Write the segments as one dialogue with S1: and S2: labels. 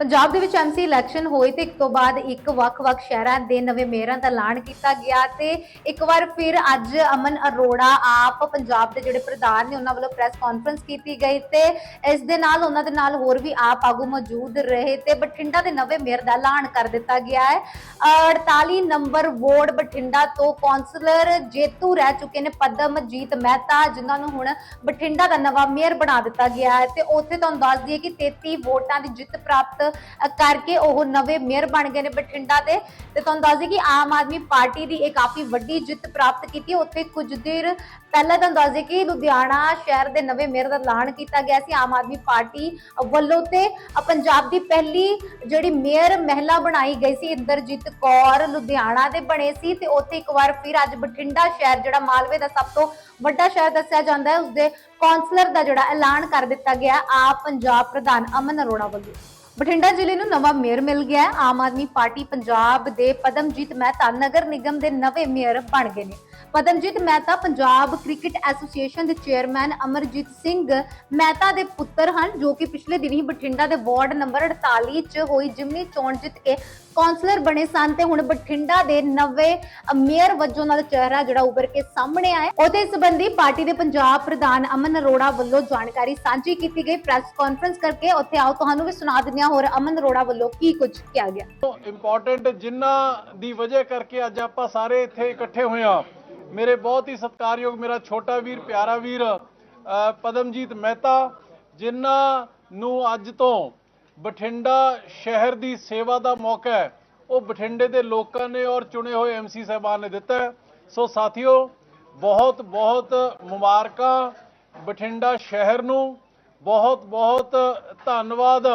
S1: ਪੰਜਾਬ ਦੇ ਵਿੱਚ MC election ਹੋਏ ਤੇ ਇੱਕ ਤੋਂ ਬਾਅਦ ਇੱਕ ਵੱਖ-ਵੱਖ ਸ਼ਹਿਰਾਂ ਦੇ ਨਵੇਂ ਮੇਅਰਾਂ ਦਾ ਐਲਾਨ ਕੀਤਾ ਗਿਆ ਤੇ ਇੱਕ ਵਾਰ ਫਿਰ ਅੱਜ ਅਮਨ ਅਰੋੜਾ ਆਪ ਪੰਜਾਬ ਦੇ ਜਿਹੜੇ ਪ੍ਰਧਾਨ ਨੇ, ਉਹਨਾਂ ਵੱਲੋਂ ਪ੍ਰੈਸ ਕਾਨਫਰੰਸ ਕੀਤੀ ਗਈ ਤੇ ਇਸ ਦੇ ਨਾਲ ਉਹਨਾਂ ਦੇ ਨਾਲ ਹੋਰ ਵੀ ਆਪ ਆਗੂ ਮੌਜੂਦ ਰਹੇ ਤੇ ਬਠਿੰਡਾ ਦੇ ਨਵੇਂ ਮੇਅਰ ਦਾ ਐਲਾਨ ਕਰ ਦਿੱਤਾ ਗਿਆ ਹੈ। 48 ਨੰਬਰ ਵਾਰਡ ਬਠਿੰਡਾ ਤੋਂ ਕੌਂਸਲਰ ਜੇਤੂ ਰਹਿ ਚੁੱਕੇ ਨੇ ਪਦਮਜੀਤ ਮਹਿਤਾ, ਜਿਨ੍ਹਾਂ ਨੂੰ ਹੁਣ ਬਠਿੰਡਾ ਦਾ ਨਵਾਂ ਮੇਅਰ ਬਣਾ ਦਿੱਤਾ ਗਿਆ ਹੈ ਤੇ ਉੱਥੇ ਤੁਹਾਨੂੰ ਦੱਸ ਦਈਏ ਕਿ 33 ਵੋਟਾਂ ਦੀ ਜਿੱਤ ਪ੍ਰਾਪਤ ਕਰਕੇ ਉਹ ਨਵੇਂ ਮੇਅਰ ਬਣ ਗਏ ਨੇ ਬਠਿੰਡਾ ਦੇ। ਤੇ ਤੁਹਾਨੂੰ ਦੱਸ ਦਈਏ ਕਿ ਆਮ ਆਦਮੀ ਪਾਰਟੀ ਦੀ ਇਹ ਕਾਫੀ ਵੱਡੀ ਜਿੱਤ ਪ੍ਰਾਪਤ ਕੀਤੀ। ਉੱਥੇ ਕੁਝ ਦੇਰ ਪਹਿਲਾਂ ਤੁਹਾਨੂੰ ਦੱਸ ਦਈਏ ਕਿ ਲੁਧਿਆਣਾ ਸ਼ਹਿਰ ਦੇ ਨਵੇਂ ਮੇਅਰ ਦਾ ਐਲਾਨ ਕੀਤਾ ਗਿਆ ਸੀ। ਆਮ ਆਦਮੀ ਪਾਰਟੀ ਵੱਲੋਂ ਤੇ ਪੰਜਾਬ ਦੀ ਪਹਿਲੀ ਜਿਹੜੀ ਮੇਅਰ ਮਹਿਲਾ ਬਣਾਈ ਗਈ ਸੀ, ਇੰਦਰਜੀਤ ਕੌਰ ਲੁਧਿਆਣਾ ਦੇ ਬਣੇ ਸੀ। ਤੇ ਉੱਥੇ ਇੱਕ ਵਾਰ ਫਿਰ ਅੱਜ ਬਠਿੰਡਾ ਸ਼ਹਿਰ, ਜਿਹੜਾ ਮਾਲਵੇ ਦਾ ਸਭ ਤੋਂ ਵੱਡਾ ਸ਼ਹਿਰ ਦੱਸਿਆ ਜਾਂਦਾ ਹੈ, ਉਸਦੇ ਕੌਂਸਲਰ ਦਾ ਜਿਹੜਾ ਐਲਾਨ ਕਰ ਦਿੱਤਾ ਗਿਆ। ਆਪ ਪੰਜਾਬ ਪ੍ਰਧਾਨ ਅਮਨ ਅਰੋੜਾ ਵੱਲੋਂ। ਬਠਿੰਡਾ ਜ਼ਿਲ੍ਹੇ ਨੂੰ ਨਵਾਂ ਮੇਅਰ ਮਿਲ ਗਿਆ ਹੈ। ਆਮ ਆਦਮੀ ਪਾਰਟੀ ਪੰਜਾਬ ਦੇ ਪਦਮਜੀਤ ਮਹਿਤਾ ਨਗਰ ਨਿਗਮ ਦੇ ਨਵੇਂ ਮੇਅਰ ਬਣ ਗਏ ਨੇ। ਪਦਮਜੀਤ ਮਹਿਤਾ ਪੰਜਾਬ ਕ੍ਰਿਕਟ ਐਸੋਸੀਏਸ਼ਨ ਦੇ ਚੇਅਰਮੈਨ ਅਮਰਜੀਤ ਸਿੰਘ ਮਹਿਤਾ ਦੇ ਪੁੱਤਰ ਹਨ, ਜੋ ਕਿ ਪਿਛਲੇ ਦਿਨੀ ਬਠਿੰਡਾ ਦੇ ਵਾਰਡ ਨੰਬਰ 48 ਚ ਹੋਈ ਜਿਮਨੀ ਚੋਣ ਜਿੱਤ ਕੇ ਕੌਂਸਲਰ ਬਣੇ ਸਨ ਤੇ ਹੁਣ ਬਠਿੰਡਾ ਦੇ ਨਵੇਂ ਮੇਅਰ ਵਜੋਂ ਨਾਲ ਚਿਹਰਾ ਜਿਹੜਾ ਉੱਭਰ ਕੇ ਸਾਹਮਣੇ ਆਇਆ ਉਹਦੇ ਸੰਬੰਧੀ ਪਾਰਟੀ ਦੇ ਪੰਜਾਬ ਪ੍ਰਧਾਨ ਅਮਨ ਅਰੋੜਾ ਵੱਲੋਂ ਜਾਣਕਾਰੀ ਸਾਂਝੀ ਕੀਤੀ ਗਈ। ਪ੍ਰੈਸ ਕਾਨਫਰੰਸ ਕਰਕੇ ਉੱਥੇ ਆਓ, ਤੁਹਾਨੂੰ ਵੀ ਸੁਣਾ ਦਿੰਦੇ ਹੋਰ ਅਮਨ ਅਰੋੜਾ ਵੱਲੋਂ ਕੀ ਕੁਝ ਕਿਹਾ ਗਿਆ?
S2: ਇੰਪੋਰਟੈਂਟ ਜਿਨ੍ਹਾਂ ਦੀ ਵਜ੍ਹਾ ਕਰਕੇ ਅੱਜ ਆਪਾਂ ਸਾਰੇ ਇੱਥੇ ਇਕੱਠੇ ਹੋਏ ਆ ਮੇਰੇ ਬਹੁਤ ਹੀ ਸਤਿਕਾਰਯੋਗ ਮੇਰਾ ਛੋਟਾ ਵੀਰ, ਪਿਆਰਾ ਵੀਰ ਪਦਮਜੀਤ ਮਹਿਤਾ, ਜਿਨ੍ਹਾਂ ਨੂੰ ਅੱਜ ਤੋਂ ਬਠਿੰਡਾ ਸ਼ਹਿਰ ਦੀ ਸੇਵਾ ਦਾ ਮੌਕਾ ਹੈ, ਉਹ ਬਠਿੰਡੇ ਦੇ ਲੋਕਾਂ ਨੇ ਔਰ ਚੁਣੇ ਹੋਏ ਐਮਸੀ ਸਾਹਿਬਾਨ ਨੇ ਦਿੱਤਾ ਸੋ ਸਾਥੀਓ ਬਹੁਤ ਬਹੁਤ ਮੁਬਾਰਕਾਂ ਬਠਿੰਡਾ ਸ਼ਹਿਰ ਨੂੰ। ਬਹੁਤ ਬਹੁਤ ਧੰਨਵਾਦ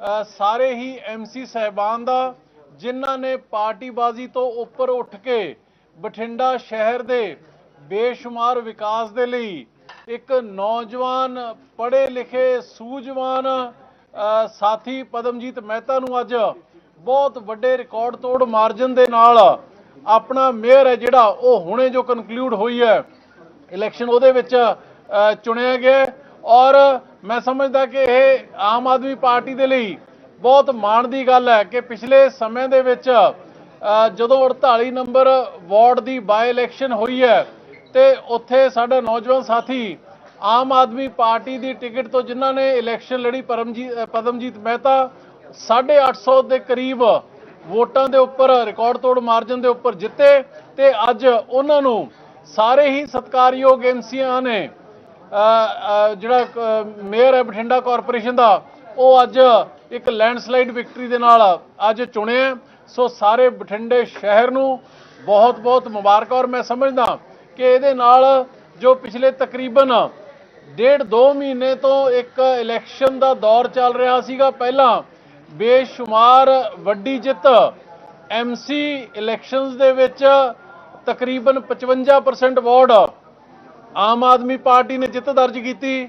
S2: ਸਾਰੇ ਹੀ ਐਮਸੀ ਸਹਿਬਾਨ ਦਾ, ਜਿਨ੍ਹਾਂ ਨੇ ਪਾਰਟੀਬਾਜ਼ੀ ਤੋਂ ਉੱਪਰ ਉੱਠ ਕੇ ਬਠਿੰਡਾ ਸ਼ਹਿਰ ਦੇ ਬੇਸ਼ੁਮਾਰ ਵਿਕਾਸ ਦੇ ਲਈ ਇੱਕ ਨੌਜਵਾਨ ਪੜ੍ਹੇ ਲਿਖੇ ਸੂਝਵਾਨ ਸਾਥੀ ਪਦਮਜੀਤ ਮਹਿਤਾ ਨੂੰ ਅੱਜ ਬਹੁਤ ਵੱਡੇ ਰਿਕਾਰਡ ਤੋੜ ਮਾਰਜਨ ਦੇ ਨਾਲ ਆਪਣਾ ਮੇਅਰ ਹੈ ਜਿਹੜਾ, ਉਹ ਹੁਣੇ ਜੋ ਕਨਕਲੂਡ ਹੋਈ ਹੈ। ਇਲੈਕਸ਼ਨ ਉਹਦੇ ਵਿੱਚ ਚੁਣਿਆ ਗਿਆ ਔਰ ਮੈਂ ਸਮਝਦਾ ਕਿ ਇਹ ਆਮ ਆਦਮੀ ਪਾਰਟੀ ਦੇ ਲਈ ਬਹੁਤ ਮਾਣ ਦੀ ਗੱਲ ਹੈ ਕਿ ਪਿਛਲੇ ਸਮੇਂ ਦੇ ਵਿੱਚ ਜਦੋਂ 48 ਨੰਬਰ ਵਾਰਡ ਦੀ ਬਾਈ ਇਲੈਕਸ਼ਨ ਹੋਈ ਹੈ ਤੇ ਉੱਥੇ ਸਾਡਾ ਨੌਜਵਾਨ ਸਾਥੀ ਆਮ ਆਦਮੀ ਪਾਰਟੀ ਦੀ ਟਿਕਟ ਤੋਂ ਜਿਨ੍ਹਾਂ ਨੇ ਇਲੈਕਸ਼ਨ ਲੜੀ ਪਰਮਜੀਤ ਪਦਮਜੀਤ ਮਹਿਤਾ 850 ਦੇ ਕਰੀਬ ਵੋਟਾਂ ਦੇ ਉੱਪਰ ਰਿਕਾਰਡ ਤੋੜ ਮਾਰਜਨ ਦੇ ਉੱਪਰ ਜਿੱਤੇ ਤੇ ਅੱਜ ਉਹਨਾਂ ਨੂੰ ਸਾਰੇ ਹੀ ਸਤਕਾਰਯੋਗ ਐਮਸੀਆਂ ਨੇ ਜਿਹੜਾ ਮੇਅਰ ਹੈ ਬਠਿੰਡਾ ਕਾਰਪੋਰੇਸ਼ਨ ਦਾ, ਉਹ ਅੱਜ ਇੱਕ ਲੈਂਡਸਲਾਈਡ ਵਿਕਟਰੀ ਦੇ ਨਾਲ ਅੱਜ ਚੁਣਿਆ ਸੋ ਸਾਰੇ ਬਠਿੰਡੇ ਸ਼ਹਿਰ ਨੂੰ ਬਹੁਤ ਬਹੁਤ ਮੁਬਾਰਕ ਔਰ ਮੈਂ ਸਮਝਦਾ ਕਿ ਇਹਦੇ ਨਾਲ ਜੋ ਪਿਛਲੇ ਤਕਰੀਬਨ ਡੇਢ ਦੋ ਮਹੀਨੇ ਤੋਂ ਇੱਕ ਇਲੈਕਸ਼ਨ ਦਾ ਦੌਰ ਚੱਲ ਰਿਹਾ ਸੀਗਾ, ਪਹਿਲਾਂ ਬੇਸ਼ੁਮਾਰ ਵੱਡੀ ਜਿੱਤ ਐਮਸੀ ਇਲੈਕਸ਼ਨਸ ਦੇ ਵਿੱਚ ਤਕਰੀਬਨ 55% ਵੋਟ ਆਮ ਆਦਮੀ ਪਾਰਟੀ ਨੇ ਜਿੱਤ ਦਰਜ ਕੀਤੀ।